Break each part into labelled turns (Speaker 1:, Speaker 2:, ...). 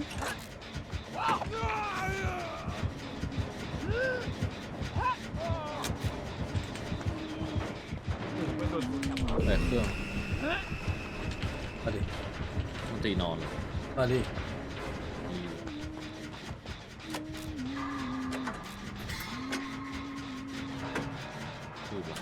Speaker 1: แปดเครื่อง
Speaker 2: มาดิ
Speaker 1: มันตีนอนเลย
Speaker 2: มาดิ
Speaker 1: ดูบหลัง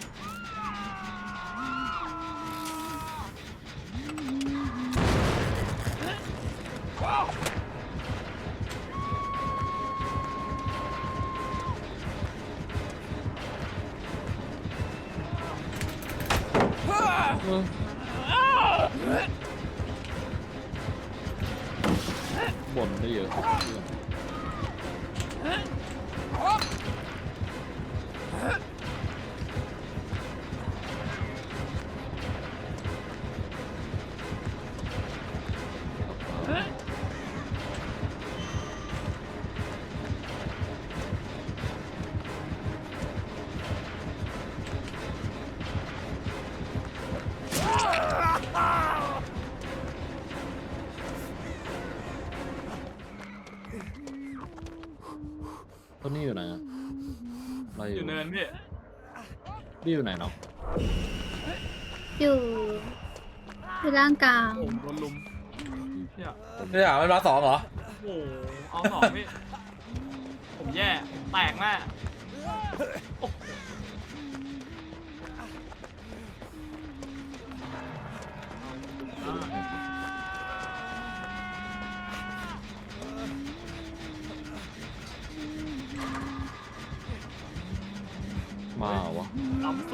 Speaker 1: บ่นได้เยอะเรื่อง นี่อยู่ไหน
Speaker 3: เนาะ
Speaker 4: อยู่อยู่ร่างกลาง
Speaker 3: ผมโดนลุมเนี่ย
Speaker 2: ไม่ด่ามันมาสองเหรอ
Speaker 3: โอ้โหเอาสองพี่ผมแย่ แตกแม่โอ้โห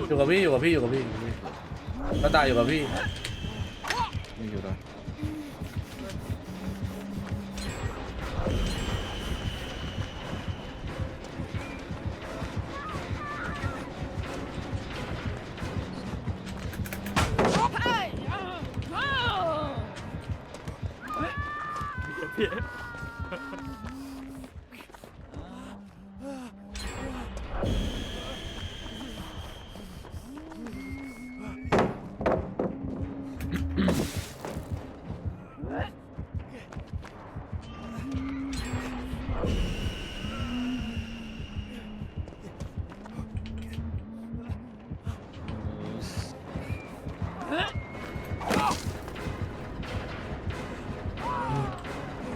Speaker 2: อยู่กับพี่อยู่กับพี่อยู่กับพี่อยู่กับพี่กระต่ายอยู่กับพี่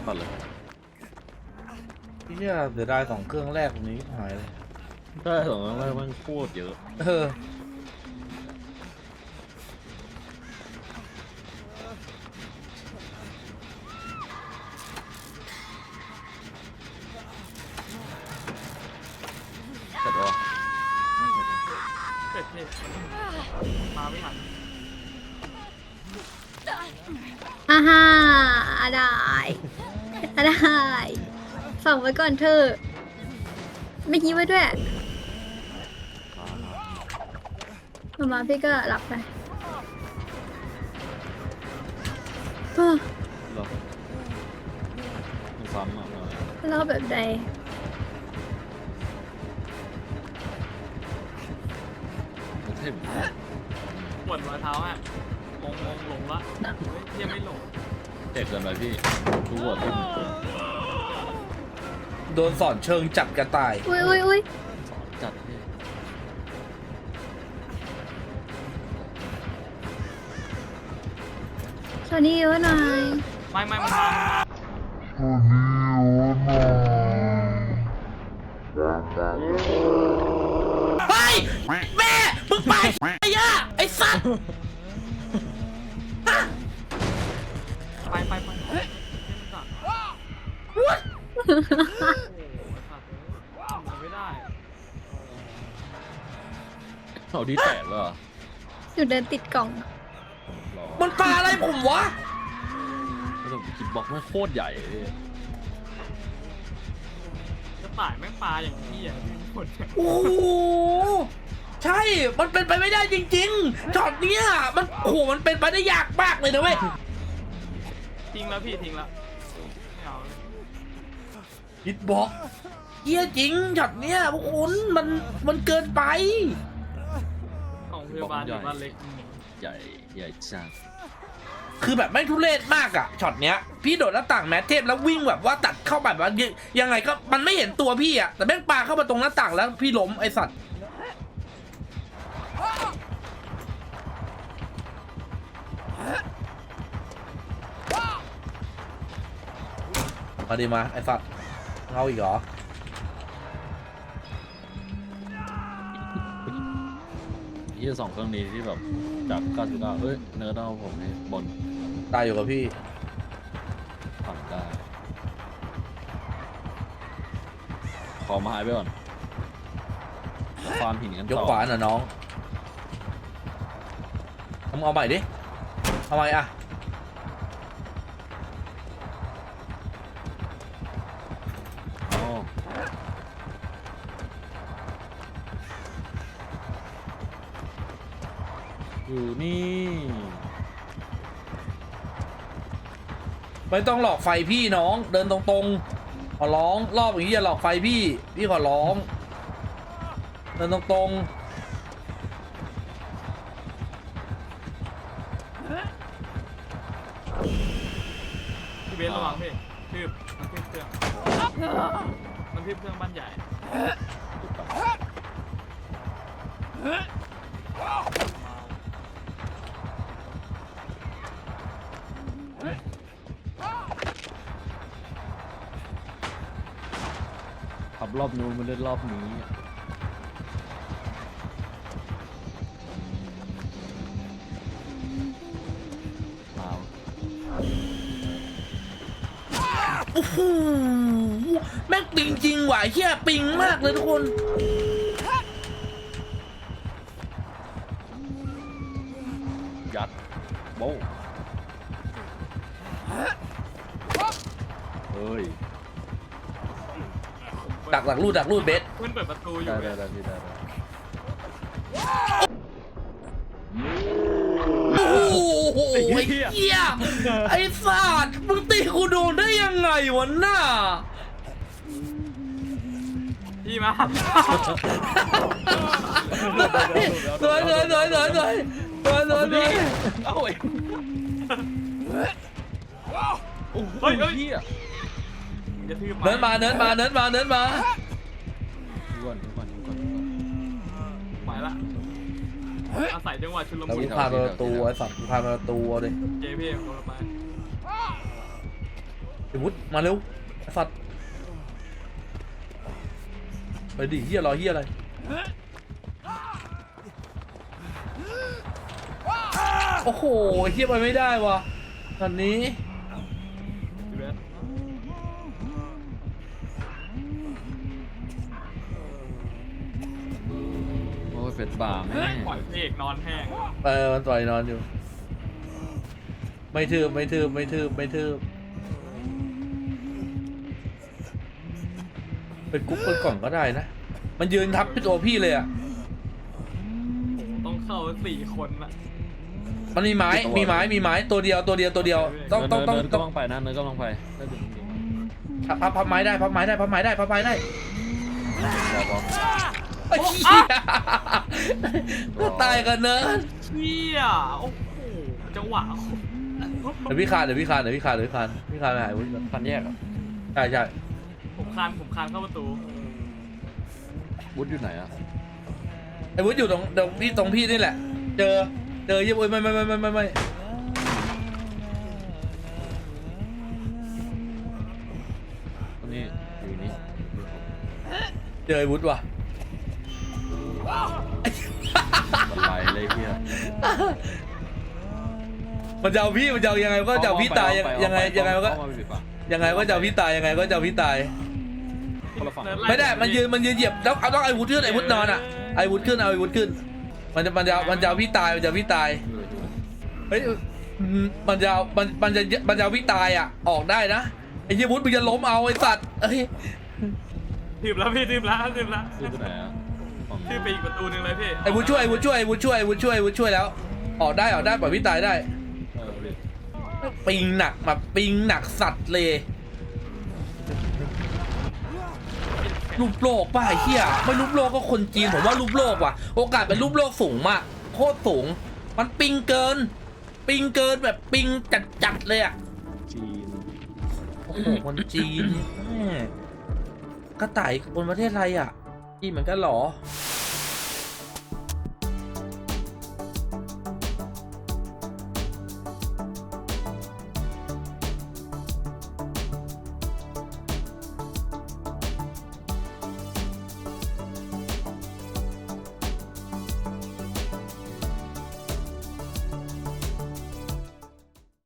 Speaker 1: ปัดเลย
Speaker 2: พี่เนี่ยเสียดายสองเครื่องแรกตรงนี้หายเลย
Speaker 1: ได้สองครั้งแรกมันโคตรเยอะ
Speaker 2: เออ
Speaker 1: เสร็จแล้วไม่เสร็จนะ
Speaker 3: เสร็จพี่มาไม่ทัน
Speaker 4: อ่าฮ่าได้ ได้ฝากไว้ก่อนเธอะไม่คิดไว้ด้วย
Speaker 1: อ่า
Speaker 4: มามาพี่ก็หลับไปเอ้อ
Speaker 1: เหรอมันซ้ำอะมา
Speaker 4: เล่าแบบใด
Speaker 1: ประเทศ
Speaker 3: ปวดรอยเท้าอะงงงงหลงละเฮ้ยเทียไม่หลง
Speaker 1: เจ็บเกินไปพี่ทุกคนที่
Speaker 2: โดนสอนเชิงจับกระต่าย
Speaker 4: อุ้ยอุ้ยอุ้ย
Speaker 1: สอนจัดพี่
Speaker 4: ตอนนี้เยอะหน่อย
Speaker 3: ไม่ไม่มันมามันมา
Speaker 2: เฮ้ยแม่มึงไปไอ้ย่าไอ้สัตว์
Speaker 3: ไม่ได้
Speaker 1: เอาที่แตกแล้วเหรอ
Speaker 4: อยู่เดินติดกล่อง
Speaker 1: รอ
Speaker 2: มันปลาอะไรผมวะ
Speaker 1: แล้วแบบคิดบล็อกไม่งโคตรใหญ่เลย
Speaker 3: กระต่ายแม่งปลาอย่างพี่อะพี่หมด
Speaker 2: โอ้โหใช่ มันเป็นไปไม่ได้จริงๆช็อตเนี้ยมันโอ้โหมันเป็นไปได้ยากมากเลยนะเว้ย
Speaker 3: ทิ้งแล้วพี่ทิ้งแล้วไม่เอาเลย
Speaker 2: ฮิตบอกเฮี้ยจริงช็อตเนี้ยพวกคุณมันมันเกินไป
Speaker 3: ของเพยาบาลอยู่บ้านเล็ก
Speaker 1: ใหญ่ใหญ่จัง
Speaker 2: คือแบบไม่ทุเรศมากอะช็อตเนี้ย พี่โดดแล้วต่างแมทเทพแล้ววิ่งแบบว่าตัดเข้าไปแบบยังไงก็มันไม่เห็นตัวพี่อะแต่แม่งปาเข้ามาตรงหน้าต่างแล้วพี่ล้มไอสัตว์มาดีมาไอสัตว์ เอาอีกเหรอ
Speaker 1: ยี่สองเครื่องนี้ที่แบบจาก99เอ้ยเนื้อเอาผมนี่บน
Speaker 2: ตายอยู่กับพี่
Speaker 1: ฝั่งได้ขอมาหายไปก่อนความหินกัน
Speaker 2: ยก
Speaker 1: ต่อ
Speaker 2: ขวาหน่ะน้องทำเอาใหม่ดิ เอาใหม่อะ
Speaker 1: อยู่นี่
Speaker 2: ไม่ต้องหลอกไฟพี่น้อง เดินตรงๆ ขอร้อง รอบอย่างนี้อย่าหลอกไฟพี่ พี่ขอร้อง เดินตรง
Speaker 3: พี่เบสระวังพี่ทืบมันทืบเครื่อง มันทืบเครื่องบ้านใหญ่
Speaker 1: บรอบนู้นมาเล่นรอบนี้เอา
Speaker 2: ๆโอ้โหแม่งปิงจริงว่ะไอ้เฮียปิงมากเลยทุกคน
Speaker 1: ยัดโบะเฮ้ย
Speaker 2: ดักดักรูดดักรูดเบส
Speaker 3: เพื่อนเปิดประตูอยู่
Speaker 1: ได้
Speaker 3: เว้
Speaker 1: ได้
Speaker 3: ย
Speaker 1: ได้พี่ได้ได้
Speaker 2: โอ้โหไอ้เหี้ยไอ้สัตว์มึงตีกูโดนได้ยังไงวะน่า
Speaker 3: พี่มา
Speaker 2: สวยสวยสวยสวยสวยสวยสวยสวย
Speaker 1: เอ้าไอ้
Speaker 3: เฮ้ยเฮ้ย
Speaker 1: เฮีย
Speaker 3: อย่าทืบ
Speaker 2: เนินมาเนินมาเนินมาเนินมา
Speaker 1: ดูก่อนดูก่อนดูก่อน
Speaker 3: หมายละอาศัยจังหวะชุล
Speaker 2: แล้ว
Speaker 3: มุน
Speaker 2: กูพาไปประตูไอ้สัตว์กูพาไปประตูเอาดิ
Speaker 3: เจพี่ลงไป
Speaker 2: ไอ้วุฒมาเร็วไอ้สัตว์ไปดิเฮียรอเฮียอะไรโอ้โหเฮียไปไม่ได้วะตอนนี้
Speaker 3: เป็
Speaker 1: ดบ่าแม่
Speaker 3: ปล่อยพี่เอกนอนแห้ง
Speaker 2: เออมันต่อยนอนอยู่ ไม่ทืบไม่ทืบไม่ทืบไม่ทืบไปกุ๊กไปก่อนก็ได้นะ มันยืนทับพี่ตัวพี่เลยอะ
Speaker 3: ต้องเข้าสี่คนละ
Speaker 2: มันมีไม้ มีไม้ มีไม้ตัวเดียวตัวเดียวตัวเดียว ต้องต้องต้อง
Speaker 1: เนิน
Speaker 2: ต้
Speaker 1: ก็
Speaker 2: อง
Speaker 1: ต้องไปนะเนินก็ต้องไปได้ถึงจริง
Speaker 2: พับพับพับไม้ได้พับไม้ได้พับไม้ได้พับไม้ได้
Speaker 1: รอรอ
Speaker 2: ไอ้ เหี้ยก็ตายกันเนอะ
Speaker 3: เชี่ยโอ้โหจังหวะ
Speaker 2: เดี๋ยวพี่คานเดี๋ยวพี่คานเดี๋ยวพี่คานเดี๋ยวพี่คานพี่คานไปหายวุ้ยก่อน
Speaker 1: พันแยกอะ
Speaker 2: ใช่ใช่
Speaker 3: ผมคานผมคานเข้าประตู
Speaker 1: วุฒิอยู่ไหนอะ
Speaker 2: ไอ้วุ้ยอยู่ตรงตรงพี่ตรงพี่นี่แหละ เจอเจอเยี่ยมโอ้ยไม่ไม่ไม่ไม่ไม่ไม่
Speaker 1: ตรงนี้อยู่นี่
Speaker 2: เจอไอ้วุ้ยว่ะ มันจะเอาพี่มันจะเอายังไงก็จะเอาพี่ตายยังยังไงยังไงมันก็
Speaker 1: เข้ามาปิดปาก
Speaker 2: ยังไงก็จะเอาพี่ตายยังไงก็จะเอาพี่ตาย
Speaker 1: คนละฝั่ง
Speaker 2: ไม่ได้มันยืนมันยืนเหยียบแล้วเอาต้องไอ้วุฒิขึ้นไอ้วุฒินอนอะไอ้วุฒิขึ้นเอาไอ้วุฒิขึ้น มันจะมันจะมันจะเอาพี่ตายมันจะเอาพี่ตายเฮ้ยอืมมันจะเอามันมันจะมันจะเอาพี่ตายอะออกได้นะไอ้เหี้ยวุฒิมึงจะล้มเอาไอ้สัตว์เอ้ย
Speaker 3: ทีมแล้วพี่ทีมแล้วทีมแล้ว
Speaker 1: ชื่อตัวไหนอะ ฝั่ง
Speaker 3: ทีมไปอีกประตูหนึ่งเลยพี่
Speaker 2: ไอ้วุฒิช่วยไอ้วุฒิช่วยไอ้วุฒิช่วยไอ้วุฒิช่วยไอ้วุฒิช่วยแล้ว ออกได้ออกได้ปล่อยพี่ตายได้
Speaker 1: เออพี่
Speaker 2: ปิงหนักแบบปิงหนักสัตว์เลยรูปโลกป่ะไอ้เหี้ยไม่รูปโลกก็คนจีนผมว่ารูปโลกว่ะ โอกาสเป็นรูปโลกสูงมากโคตรสูง มันปิงเกิน ปิงเกินแบบปิงจัดๆเลยอะ
Speaker 1: จีน
Speaker 2: โอ้โหคนจีนแม่กระต่ายคนประเทศอะไรอะ ที่มันก็หลอ